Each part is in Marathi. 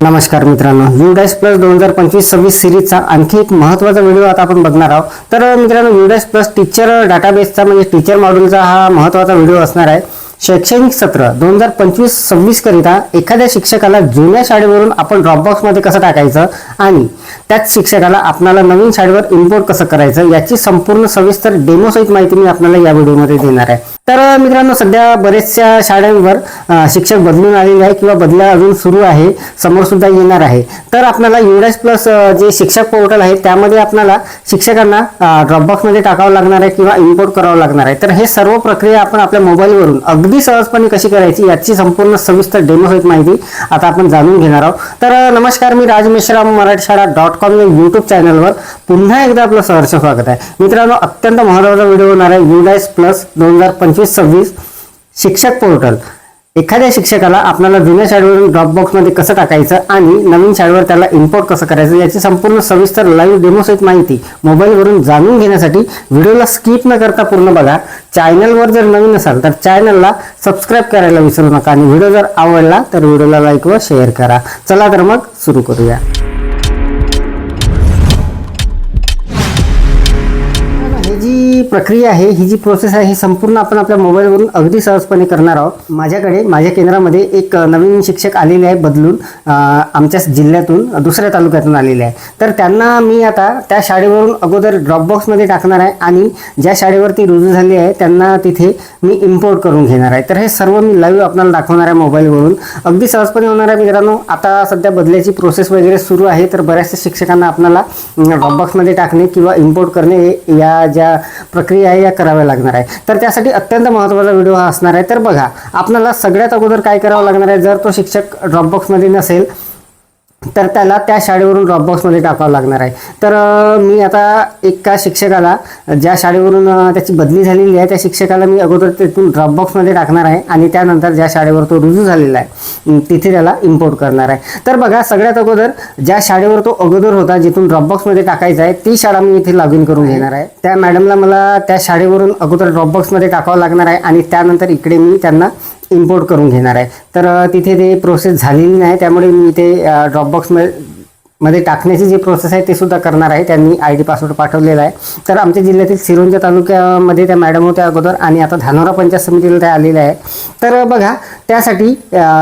नमस्कार मित्रांनो. यू प्लस दोन हजार पंचवीस सव्वीस सिरीजचा आणखी एक महत्त्वाचा व्हिडिओ आता आपण बघणार आहोत. तर मित्रांनो यू प्लस टीचर डाटाबेसचा म्हणजे टीचर मॉड्यूलचा हा महत्त्वाचा व्हिडिओ असणार आहे. शैक्षणिक सत्र दोन हजार पंचवीस सव्वीस करिता एखाद्या शिक्षकाला जुन्या शाळेवरून आपण ड्रॉपबॉक्समध्ये कसं टाकायचं आणि त्याच शिक्षकाला आपल्याला नवीन शाळेवर इम्पोर्ट कसं करायचं याची संपूर्ण सविस्तर डेमोसहित माहिती मी आपल्याला या व्हिडिओमध्ये देणार आहे. तर मित्रांनो सध्या बरेचशा शाळांवर शिक्षक बदलून आलेले आहे किंवा बदल्या अजून सुरू आहे समोर सुद्धा येणार आहे. तर आपल्याला युडॅस प्लस जे शिक्षक पोर्टल आहे त्यामध्ये आपल्याला शिक्षकांना ड्रॉपबॉक्समध्ये टाकावं लागणार आहे किंवा इम्पोर्ट करावं लागणार आहे. तर हे सर्व प्रक्रिया आपण आपल्या मोबाईलवरून अगदी सहजपणे कशी करायची याची संपूर्ण सविस्तर डेमो होत माहिती आता आपण जाणून घेणार आहोत. तर नमस्कार मी राज मिश्राम मराठी शाळा डॉट कॉम या यूट्यूब चॅनलवर पुन्हा एकदा आपलं सहर्ष स्वागत आहे. मित्रांनो अत्यंत महत्त्वाचा व्हिडिओ होणार आहे. युडायस प्लस दोन हजार पंचवीस सव्वीस शिक्षक पोर्टल एखाद्या शिक्षकाला आपल्याला जुन्या शाळेवरून ड्रॉपबॉक्समध्ये कसं टाकायचं आणि नवीन शाळेवर त्याला इम्पोर्ट कसं करायचं याची संपूर्ण सविस्तर लाईव्ह डेमोसहित माहिती मोबाईलवरून जाणून घेण्यासाठी व्हिडिओला स्किप न करता पूर्ण बघा. चॅनलवर जर नवीन असाल तर चॅनलला सबस्क्राईब करायला विसरू नका आणि व्हिडिओ जर आवडला तर व्हिडिओला लाईक व शेअर करा. चला तर मग सुरू करूया. प्रक्रिया आहे ही जी प्रोसेस आहे ही संपूर्ण आपण आपल्या मोबाईलवरून अगदी सहजपणे करणार आहोत. माझ्याकडे माझ्या केंद्रामध्ये एक नवीन शिक्षक आलेले आहे बदलून आमच्या जिल्ह्यातून दुसऱ्या तालुक्यातून आलेले आहे. तर त्यांना मी आता त्या शाळेवरून अगोदर ड्रॉपबॉक्समध्ये टाकणार आहे आणि ज्या शाळेवरती रुजू झाली आहे त्यांना तिथे मी इम्पोर्ट करून घेणार आहे. तर हे सर्व मी लाईव्ह आपल्याला दाखवणार आहे मोबाईलवरून अगदी सहजपणे होणार आहे मित्रांनो. आता सध्या बदल्याची प्रोसेस वगैरे सुरू आहे तर बऱ्याचशा शिक्षकांना आपल्याला ड्रॉपबॉक्समध्ये टाकणे किंवा इम्पोर्ट करणे हे- या ज्या प्रक्रिया आहे या कराव्या लागणार आहे. तर त्यासाठी अत्यंत महत्त्वाचा व्हिडिओ हा असणार आहे. तर बघा आपल्याला सगळ्यात अगोदर काय करावं लागणार आहे? जर तो शिक्षक ड्रॉपबॉक्समध्ये नसेल तर त्याला त्या शाळेवरून ड्रॉपबॉक्समध्ये टाकावं लागणार आहे. तर मी आता एका शिक्षकाला ज्या शाळेवरून त्याची बदली झालेली आहे त्या शिक्षकाला मी अगोदर तिथून ड्रॉपबॉक्समध्ये टाकणार आहे आणि त्यानंतर ज्या शाळेवर तो रुजू झालेला आहे तिथे त्याला इम्पोर्ट करणार आहे. तर बघा सगळ्यात अगोदर ज्या शाळेवर तो अगोदर होता जिथून ड्रॉपबॉक्समध्ये टाकायचा आहे ती शाळा मी इथे लॉग इन करून घेणार आहे. त्या मॅडमला मला त्या शाळेवरून अगोदर ड्रॉपबॉक्समध्ये टाकावं लागणार आहे आणि त्यानंतर इकडे मी त्यांना इम्पोर्ट करून घेणार आहे. तर तिथे ते प्रोसेस झालेली नाही. त्यामुळे मी ते ड्रॉपबॉक्समध्ये मध्ये टाकण्याची जी प्रोसेस आहे ते सुद्धा करणार आहे. त्यांनी आय डी पासवर्ड पाठवलेला आहे. तर आमच्या जिल्ह्यातील सिरोंजा तालुक्यामध्ये त्या मॅडम होत्या अगोदर आणि आता धानोरा पंचायत समितीला त्या आलेल्या आहे तर बघा त्यासाठी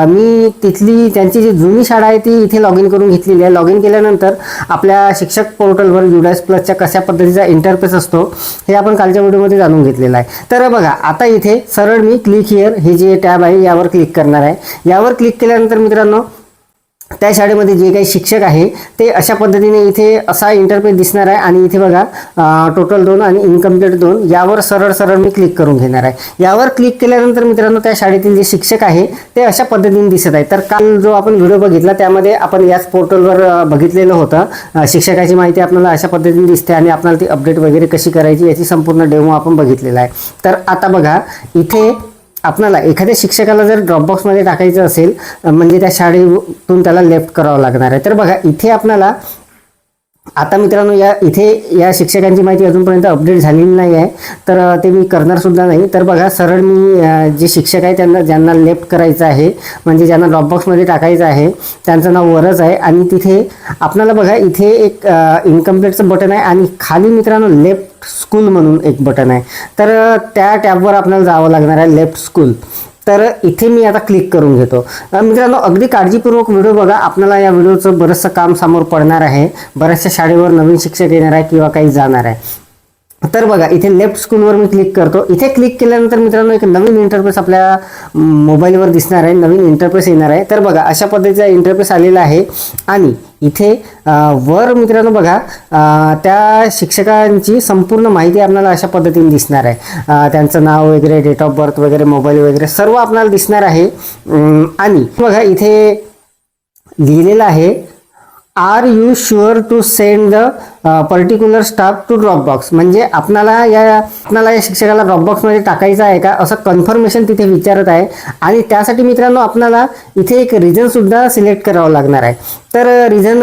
मी तिथली त्यांची जी जुनी शाळा आहे ती इथे लॉग इन करून घेतलेली आहे. लॉग इन केल्यानंतर आपल्या शिक्षक पोर्टलवर युडायस प्लसच्या कशा पद्धतीचा इंटरफेस असतो हे आपण कालच्या व्हिडिओमध्ये जाणून घेतलेलं आहे. तर बघा आता इथे सरळ मी क्लिक हिअर हे जे टॅब आहे यावर क्लिक करणार आहे. यावर क्लिक केल्यानंतर मित्रांनो त्या शाळेमध्ये जे काही शिक्षक आहे ते अशा पद्धतीने इथे असा इंटरफेस दिसणार आहे आणि इथे बघा टोटल दोन आणि इनकम्प्लीट दोन यावर सरळ सरळ मी क्लिक करून घेणार आहे. यावर क्लिक केल्यानंतर मित्रांनो त्या शाळेतील जे शिक्षक आहे ते अशा पद्धतीने दिसत आहे तर काल जो आपण व्हिडिओ बघितला त्यामध्ये आपण याच पोर्टलवर बघितलेलं होतं. शिक्षकाची माहिती आपल्याला अशा पद्धतीने दिसते आणि आपल्याला ती अपडेट वगैरे कशी करायची याची संपूर्ण डेमो आपण बघितलेला आहे. तर आता बघा इथे आपल्याला एखाद्या शिक्षकाला जर ड्रॉपबॉक्समध्ये टाकायचं असेल म्हणजे त्या शाळेतून त्याला लेफ्ट करावं लागणार आहे. तर बघा इथे आपणाला आता मित्रांनो या इथे या शिक्षकांची माहिती अजूनपर्यंत अपडेट झालेली नाही आहे. तर ते मी करणार सुद्धा नाही. तर बघा सरळ मी जे शिक्षक आहे त्यांना ज्यांना लेफ्ट करायचं आहे म्हणजे ज्यांना ड्रॉपबॉक्समध्ये टाकायचं आहे त्यांचं नाव वरच आहे. आणि तिथे आपल्याला बघा इथे एक इनकम्प्लीटचं बटन आहे आणि खाली मित्रांनो लेफ्ट स्कूल म्हणून एक बटन आहे. तर त्या टॅबवर आपल्याला जावं लागणार आहे लेफ्ट स्कूल तर इथे मी आता क्लिक करून घेतो. मित्रांनो अगदी काळजीपूर्वक व्हिडिओ बघा. आपल्याला या व्हिडिओचं बरंचसं काम समोर पडणार आहे. बऱ्याचशा शाळेवर नवीन शिक्षक येणार आहे किंवा काही जाणार आहे. तर बघा इथे लेफ्ट स्कूलवर मी क्लिक करतो. इथे क्लिक केल्यानंतर मित्रांनो एक नवीन इंटरफेस आपल्या मोबाईलवर दिसणार आहे. नवीन इंटरफेस येणार आहे. तर बघा अशा पद्धतीचा इंटरफेस आलेला आहे. आणि इथे वर मित्रांनो बघा त्या शिक्षकांची संपूर्ण माहिती आपल्याला अशा पद्धतीने दिसणार आहे. त्यांचं नाव वगैरे डेट ऑफ बर्थ वगैरे मोबाईल वगैरे सर्व आपल्याला दिसणार आहे. आणि बघा इथे लिहिलेलं आहे are you sure to send the particular staff to Dropbox म्हणजे आपणाला या आपणाला या शिक्षकाला ड्रॉपबॉक्समध्ये टाकायचं आहे का? असं कन्फर्मेशन तिथे विचारत आहे. आणि त्यासाठी मित्रांनो आपणाला इथे एक रिझनसुद्धा सिलेक्ट करावं लागणार आहे. तर रिझन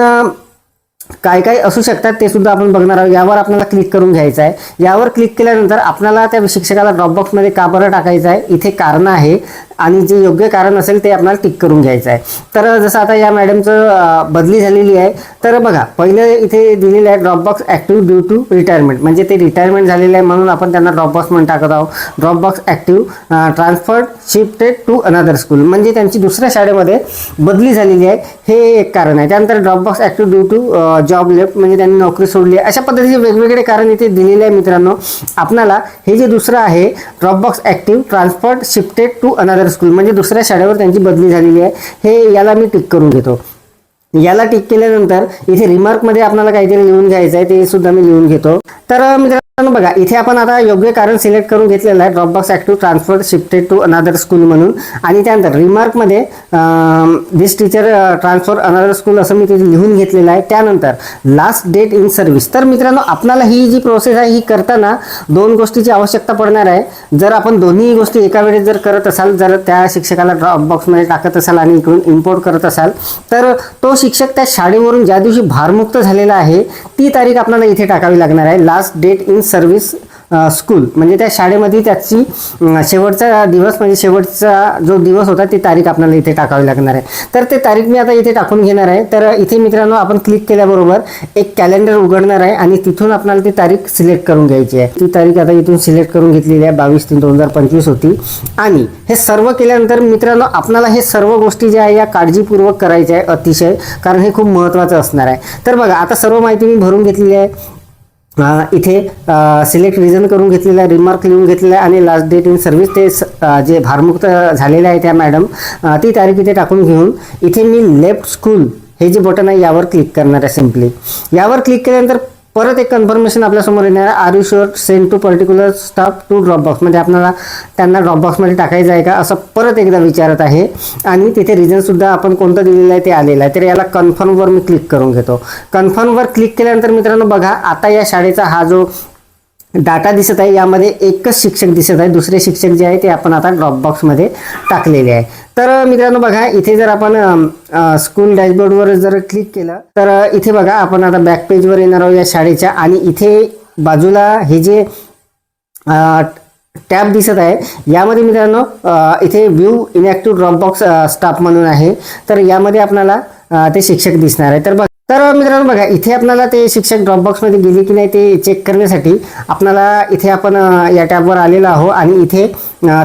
काय काय असू शकतात ते सुद्धा आपण बघणार आहोत. यावर आपल्याला क्लिक करून घ्यायचं आहे. यावर क्लिक केल्यानंतर आपल्याला त्या शिक्षकाला ड्रॉपबॉक्समध्ये का बरं टाकायचं आहे? इथे कारणं आहे. आणि जे योग्य कारण असेल ते आपल्याला टिक करून घ्यायचं आहे. तर जसं आता या मॅडमचं बदली झालेली आहे तर बघा पहिलं इथे दिलेलं आहे Dropbox active due to retirement म्हणजे ते रिटायरमेंट झालेलं आहे म्हणून आपण त्यांना ड्रॉपबॉक्स म्हणून टाकत आहोत. Dropbox active transferred shifted to another school म्हणजे त्यांची दुसऱ्या शाळेमध्ये बदली झालेली आहे. हे एक कारण आहे. त्यानंतर Dropbox active due to job left म्हणजे त्यांनी नोकरी सोडली आहे. अशा पद्धतीचे वेगवेगळे कारण इथे दिलेले आहे मित्रांनो. आपणाला हे जे दुसरं आहे Dropbox active transferred shifted to another school म्हणजे दुसऱ्या शाळेवर त्यांची बदली झालेली आहे. हे याला मी टिक करून घेतो. याला टिक केल्यानंतर इथे रिमार्कमध्ये आपल्याला काहीतरी लिहून घ्यायचं आहे ते सुद्धा मी लिहून घेतो. तर मित्रांनो बघा इथे आपण आता योग्य कारण सिलेक्ट करून घेतलेलं आहे Dropbox active transfer shifted to another school म्हणून. आणि त्यानंतर रिमार्कमध्ये this teacher transfer another school असं मी तिथे लिहून घेतलेलं आहे. त्यानंतर लास्ट डेट इन सर्व्हिस तर मित्रांनो आपल्याला ही जी प्रोसेस आहे ही करताना दोन गोष्टीची आवश्यकता पडणार आहे. जर आपण दोन्ही गोष्टी एका वेळेस जर करत असाल जर त्या शिक्षकाला ड्रॉपबॉक्समध्ये टाकत असाल आणि इकडून इम्पोर्ट करत असाल तर तो शिक्षक त्या शाळेवरून ज्या दिवशी भारमुक्त झालेला आहे ती तारीख आपल्याला इथे टाकावी लागणार आहे. Last date in service school म्हणजे त्या शाळेमध्ये त्याची शेवटचा दिवस म्हणजे शेवटचा जो दिवस होता ती तारीख आपल्याला इथे टाकावी लागणार आहे. तर ते तारीख मी आता इथे टाकून घेणार आहे. तर इथे मित्रांनो आपण क्लिक केल्याबरोबर एक कॅलेंडर उघडणार आहे आणि तिथून आपल्याला ती तारीख सिलेक्ट करून घ्यायची आहे. ती तारीख आता इथून सिलेक्ट करून घेतलेली आहे बावीस तीन दोन हजार पंचवीस होती. आणि हे सर्व केल्यानंतर मित्रांनो आपल्याला हे सर्व गोष्टी ज्या आहे या काळजीपूर्वक करायच्या आहे अतिशय कारण हे खूप महत्त्वाचं असणार आहे. तर बघा आता सर्व माहिती मी भरून घेतलेली आहे. इथे सिलेक्ट रिझन करून घेतलेलं आहे रिमार्क लिहून घेतलेलं आहे आणि लास्ट डेट इन सर्व्हिस ते जे भारमुक्त झालेले आहे त्या मॅडम ती तारीख इथे टाकून घेऊन इथे मी लेफ्ट स्कूल हे जे बटन आहे यावर क्लिक करणार आहे सिम्पली यावर क्लिक केल्यानंतर परत एक कन्फर्मेशन आपल्यासमोर येणार आहे. Are you sure send to particular staff to Dropbox म्हणजे आपल्याला त्यांना ड्रॉपबॉक्समध्ये टाकायचं आहे का? असं परत एकदा विचारत आहे. आणि तिथे रिझनसुद्धा आपण कोणतं दिलेलं आहे ते आलेलं आहे. तर याला कन्फर्मवर मी क्लिक करून घेतो. कन्फर्मवर क्लिक केल्यानंतर मित्रांनो बघा आता या शाळेचा हा जो डाटा दिसत आहे यामध्ये एकच शिक्षक दिसत आहे दुसरे शिक्षक जे आहे ते आपण आता ड्रॉपबॉक्समध्ये टाकलेले आहे. तर मित्रांनो बघा इथे जर आपण स्कूल डॅशबोर्डवर जर क्लिक केलं तर इथे बघा आपण आता बॅक पेजवर येणार आहोत या शाळेच्या आणि इथे बाजूला हे जे टॅब दिसत आहे यामध्ये मित्रांनो इथे व्ह्यू इनॅक्टिव्ह ड्रॉपबॉक्स स्टाफ म्हणून आहे. तर यामध्ये आपल्याला ते शिक्षक दिसणार आहे. तर बघा तर मित्रांनो बघा इथे आपल्याला ते शिक्षक ड्रॉपबॉक्समध्ये गेले की नाही ते चेक करण्यासाठी आपल्याला इथे आपण या टॅबवर आलेलो आहो आणि इथे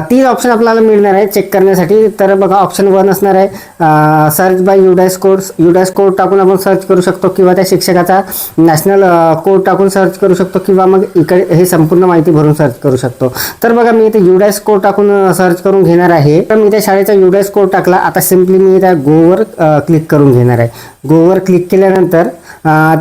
तीन ऑप्शन आपल्याला मिळणार आहे चेक करण्यासाठी. तर बघा ऑप्शन वन असणार आहे search by UDISE code UDISE code टाकून आपण सर्च करू शकतो किंवा त्या शिक्षकाचा नॅशनल कोड टाकून सर्च करू शकतो किंवा मग इकडे हे संपूर्ण माहिती भरून सर्च करू शकतो. तर बघा मी इथे युडायस कोड टाकून सर्च करून घेणार आहे. तर मी त्या शाळेचा युडायस कोड टाकला. आता सिम्पली मी त्या गोवर क्लिक करून घेणार आहे. गोवर क्लिक केल्यानंतर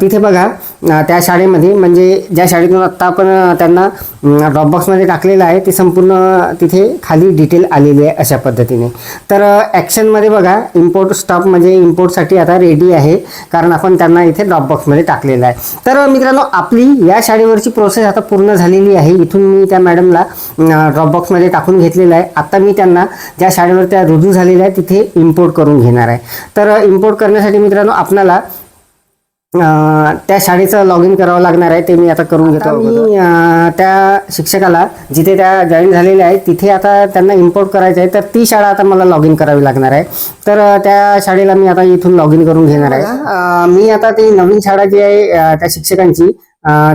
तिथे बघा त्या शाळेमध्ये म्हणजे ज्या शाळेतून आत्ता आपण त्यांना ड्रॉपबॉक्समध्ये टाकलेलं आहे ते संपूर्ण तिथे खाली डिटेल आलेली आहे अशा पद्धतीने. तर ॲक्शनमध्ये बघा इम्पोर्ट स्टॉप म्हणजे इम्पोर्टसाठी आता रेडी आहे कारण आपण त्यांना इथे ड्रॉपबॉक्समध्ये टाकलेलं आहे. तर मित्रांनो आपली या शाळेवरची प्रोसेस आता पूर्ण झालेली आहे. इथून मी त्या मॅडमला ड्रॉपबॉक्समध्ये टाकून घेतलेलं आहे. आत्ता मी त्यांना ज्या शाळेवर त्या रुजू झालेल्या आहे तिथे इम्पोर्ट करून घेणार आहे. तर इम्पोर्ट करण्यासाठी मित्रांनो आपल्याला अं, त्या शाळेचं लॉग इन करावं लागणार आहे ते मी आता करून घेतो मी त्या शिक्षकाला जिथे त्या जॉईन झालेल्या आहेत तिथे आता त्यांना इम्पोर्ट करायचं आहे तर ती शाळा आता मला लॉग इन करावी लागणार आहे. तर त्या शाळेला मी आता इथून लॉग इन करून घेणार आहे. मी आता ती नवीन शाळा जी आहे त्या शिक्षकांची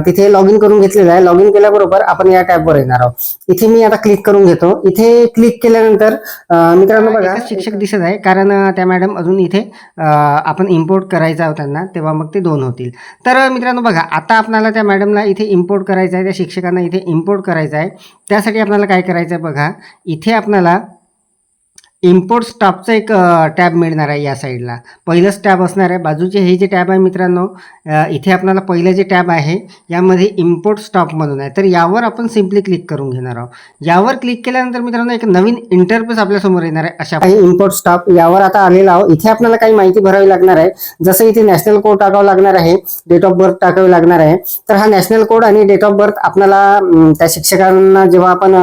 तिथे लॉग इन करून घेतलेलं आहे. लॉग इन केल्याबरोबर आपण या टॅबवर येणार आहोत. इथे मी आता क्लिक करून घेतो. इथे क्लिक केल्यानंतर मित्रांनो बघा. शिक्षक दिसत आहे. कारण त्या मॅडम अजून इथे आपण इम्पोर्ट करायचं आहोत त्यांना तेव्हा मग ते दोन होतील. तर मित्रांनो बघा आता आपल्याला त्या मॅडमला इथे इम्पोर्ट करायचं आहे. त्या शिक्षकांना इथे इम्पोर्ट करायचं आहे. त्यासाठी आपल्याला काय करायचं आहे बघा. इथे आपल्याला इम्पोर्ट स्टॉपचा एक टॅब मिळणार आहे या साईडला. पहिलंच टॅब असणार आहे. बाजूचे हे जे टॅब आहे मित्रांनो इथे आपल्याला पहिलं जे टॅब आहे यामध्ये इम्पोर्ट स्टॉपमधून आहे. तर यावर आपण सिम्पली क्लिक करून घेणार आहोत. यावर क्लिक केल्यानंतर मित्रांनो एक नवीन इंटरफेस आपल्यासमोर येणार आहे. अशा काही इम्पोर्ट स्टॉप यावर आता आलेला आहोत. इथे आपल्याला काही माहिती भरावी लागणार आहे. जसं इथे नॅशनल कोड टाकावं लागणार आहे डेट ऑफ बर्थ टाकावी लागणार आहे. तर हा नॅशनल कोड आणि डेट ऑफ बर्थ आपल्याला त्या शिक्षकांना जेव्हा आपण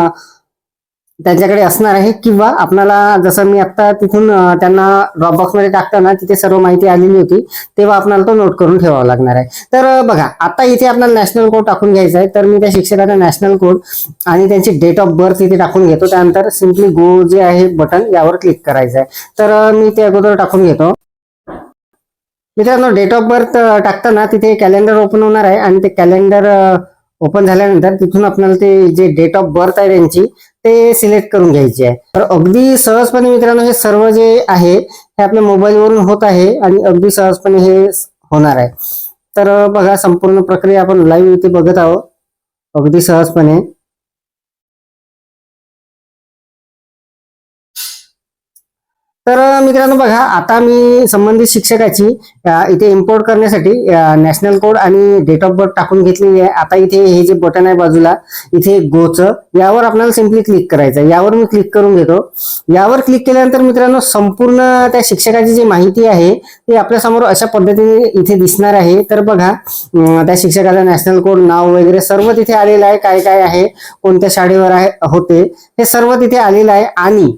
त्यांच्याकडे असणार आहे किंवा आपल्याला जसं मी आता तिथून अं, त्यांना ड्रॉपबॉक्समध्ये टाकताना तिथे सर्व माहिती आलेली होती तेव्हा आपल्याला तो नोट करून ठेवावा लागणार आहे. तर बघा आता इथे आपल्याला नॅशनल कोड टाकून घ्यायचा आहे. तर मी त्या शिक्षकाचा नॅशनल कोड आणि त्यांची डेट ऑफ बर्थ इथे टाकून घेतो. त्यानंतर सिम्पली गो जे आहे बटन यावर क्लिक करायचं आहे. तर मी ते अगोदर टाकून घेतो. मित्रांनो डेट ऑफ बर्थ टाकताना तिथे कॅलेंडर ओपन होणार आहे आणि ते कॅलेंडर ओपन झाल्यानंतर तिथून आपल्याला ते जे डेट ऑफ बर्थ आहे त्यांची ते सिलेक्ट करून घ्यायचे आहे. तर अगदी सहजपणे मित्रांनो हे सर्व जे आहे हे आपल्या मोबाईलवरून होत आहे आणि अगदी सहजपणे हे होणार आहे. तर बघा संपूर्ण प्रक्रिया आपण लाईव्ह इथे बघत आहोत. अगदी सहजपणे. तर मित्रांनो बघा आता मी संबंधित शिक्षकाची इथे इम्पोर्ट करण्यासाठी नॅशनल कोड आणि डेट ऑफ बर्थ टाकून घेतलेली आहे. आता इथे हे जे बटन आहे बाजूला इथे गोचं यावर आपल्याला सिम्पली क्लिक करायचं यावर मी क्लिक करून घेतो. यावर क्लिक केल्यानंतर मित्रांनो संपूर्ण त्या शिक्षकाची जी माहिती आहे ती आपल्यासमोर अशा पद्धतीने इथे दिसणार आहे. तर बघा त्या शिक्षकाचं नॅशनल कोड नाव वगैरे सर्व तिथे आलेलं आहे. काय काय आहे? कोणत्या शाळेवर आहे? होते. हे सर्व तिथे आलेलं आहे. आणि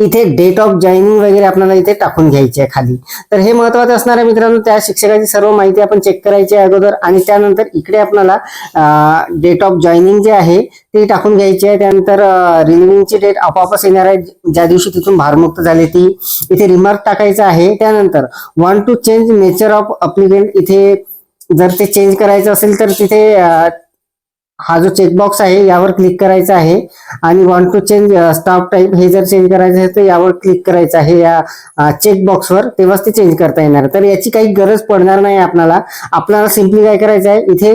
इथे डेट ऑफ जॉईनिंग वगैरे आपल्याला इथे टाकून घ्यायची आहे खाली. तर हे महत्वाचं असणार आहे मित्रांनो त्या शिक्षकाची सर्व माहिती आपण चेक करायची आहे अगोदर आणि त्यानंतर इकडे आपल्याला डेट ऑफ जॉईनिंग जे आहे ती टाकून घ्यायची आहे. त्यानंतर रिलिव्हिंगची डेट आपोआपच येणार आहे. ज्या दिवशी तिथून भारमुक्त झाली ती इथे रिमार्क टाकायचं आहे. त्यानंतर want to change nature of applicant इथे जर ते चेंज करायचं असेल तर तिथे हा जो चेकबॉक्स आहे यावर क्लिक करायचा आहे. आणि want to change staff type हे जर चेंज करायचं आहे तर यावर क्लिक करायचं आहे. या चेक बॉक्सवर तेव्हाच ते चेंज करता येणार. तर याची काही गरज पडणार नाही आपल्याला आपल्याला सिम्पली काय करायचं आहे इथे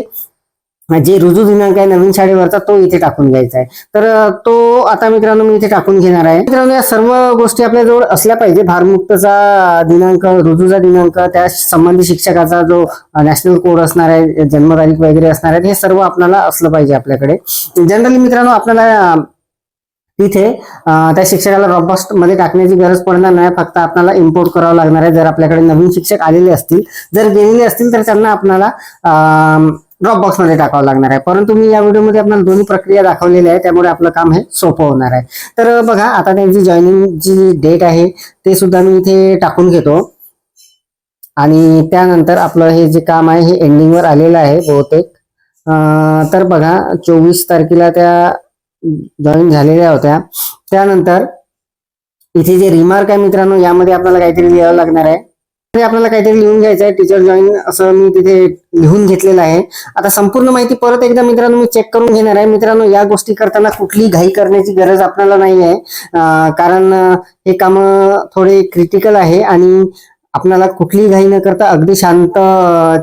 जे रुजू दिनांक आहे नवीन शाळेवरचा तो इथे टाकून घ्यायचा आहे. तर तो आता मित्रांनो मी इथे टाकून घेणार आहे. मित्रांनो या सर्व गोष्टी आपल्या जवळ असल्या पाहिजे. भारमुक्तचा दिनांक रुजूचा दिनांक त्या संबंधित शिक्षकाचा जो नॅशनल कोड असणार आहे जन्मतारीख वगैरे असणार आहे हे सर्व आपल्याला असलं पाहिजे आपल्याकडे. जनरली मित्रांनो आपल्याला तिथे त्या शिक्षकाला रॉबस्टमध्ये टाकण्याची गरज पडणार नाही. फक्त आपल्याला इम्पोर्ट करावं लागणार आहे. जर आपल्याकडे नवीन शिक्षक आलेले असतील जर गेलेले असतील तर त्यांना आपल्याला ड्रॉपमध्ये टाकावं लागणार आहे. परंतु मी या व्हिडिओमध्ये आपल्याला दोन्ही प्रक्रिया दाखवलेल्या आहे त्यामुळे आपलं काम हे सोपं होणार आहे. तर बघा आता त्यांची जॉईनिंग जी डेट आहे ते सुद्धा मी इथे टाकून घेतो. आणि त्यानंतर आपलं हे जे काम आहे हे एंडिंगवर आलेलं आहे बहुतेक. तर बघा चोवीस तारखेला त्या जॉईन झालेल्या होत्या. त्यानंतर इथे जे रिमार्क आहे मित्रांनो यामध्ये आपल्याला काहीतरी लिहावं लागणार आहे. आपल्याला काहीतरी लिहून घ्यायचं आहे टीचर जॉईन असं मी तिथे लिहून घेतलेलं आहे. आता संपूर्ण माहिती परत एकदा मित्रांनो मी चेक करून घेणार आहे. मित्रांनो या गोष्टी करताना कुठली घाई करण्याची गरज आपल्याला नाही आहे कारण हे काम थोडे क्रिटिकल आहे आणि आपल्याला कुठलीही घाई न करता अगदी शांत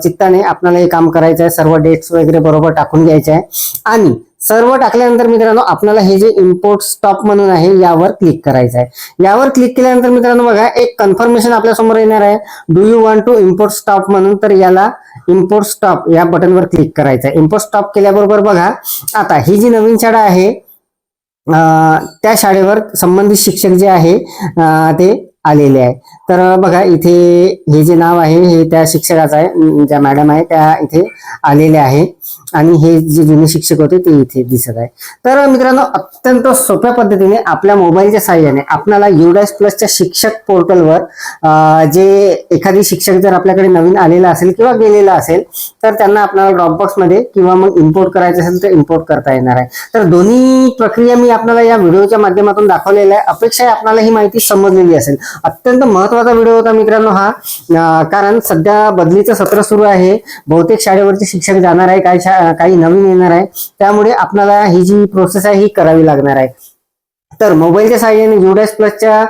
चित्ताने आपल्याला हे काम करायचं आहे सर्व डेट्स वगैरे बरोबर टाकून घ्यायचे आहे आणि सर्व टाकल्यानंतर मित्रांनो आपल्याला हे जे इम्पोर्ट स्टॉप म्हणून आहे यावर क्लिक करायचं आहे यावर क्लिक केल्यानंतर मित्रांनो बघा एक कन्फर्मेशन आपल्यासमोर येणार आहे. Do you want to import stop म्हणून? तर याला इम्पोर्ट स्टॉप या बटनवर क्लिक करायचं आहे इम्पोर्ट स्टॉप केल्याबरोबर बघा आता ही जी नवीन शाळा आहे त्या शाळेवर संबंधित शिक्षक जे आहे ते आलेले आहे. तर बघा इथे हे जे नाव आहे हे त्या शिक्षकाचं आहे ज्या मॅडम आहे त्या इथे आलेल्या आहे. आणि हे जे जुने शिक्षक होते ते इथे दिसत आहे. तर मित्रांनो अत्यंत सोप्या पद्धतीने आपल्या मोबाईलच्या साह्याने आपल्याला युडास प्लसच्या शिक्षक पोर्टलवर जे एखादी शिक्षक जर आपल्याकडे नवीन आलेला असेल किंवा गेलेला असेल तर त्यांना आपल्याला ड्रॉपबॉक्समध्ये किंवा मग इम्पोर्ट करायचं असेल तर इम्पोर्ट करता येणार आहे. तर दोन्ही प्रक्रिया मी आपल्याला या व्हिडिओच्या माध्यमातून दाखवलेल्या आहे. अपेक्षा आपल्याला ही माहिती समजलेली असेल. अत्यंत महत्त्वाचा व्हिडिओ होता मित्रांनो हा. कारण सध्या बदलीचं सत्र सुरू आहे. बहुतेक शाळेवरचे शिक्षक जाणार आहे काही काही नवीन येणार आहे. त्यामुळे आपल्याला ही जी प्रोसेस आहे ही करावी लागणार आहे. तर मोबाईलच्या साहाय्याने युडास प्लसच्या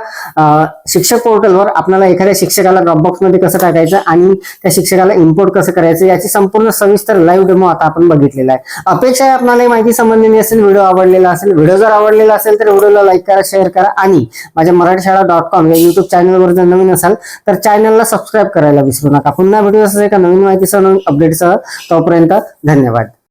शिक्षक पोर्टलवर आपल्याला एखाद्या शिक्षकाला ड्रॉपबॉक्समध्ये कसं टाकायचं आणि त्या शिक्षकाला इम्पोर्ट कसं करायचं याची संपूर्ण सविस्तर लाईव्ह डेमो आता आपण बघितलेला आहे. अपेक्षा आहे आपल्याला माहिती समजलेली असेल व्हिडिओ आवडलेला असेल व्हिडिओ जर आवडलेला असेल तर व्हिडिओला लाईक करा शेअर करा आणि माझ्या मराठी शाळा डॉट कॉम या युट्यूब चॅनलवर जर नवीन असाल तर चॅनलला सबस्क्राईब करायला विसरू नका. पुन्हा व्हिडिओ एका नवीन माहितीसह नवीन अपडेटसह तोपर्यंत धन्यवाद.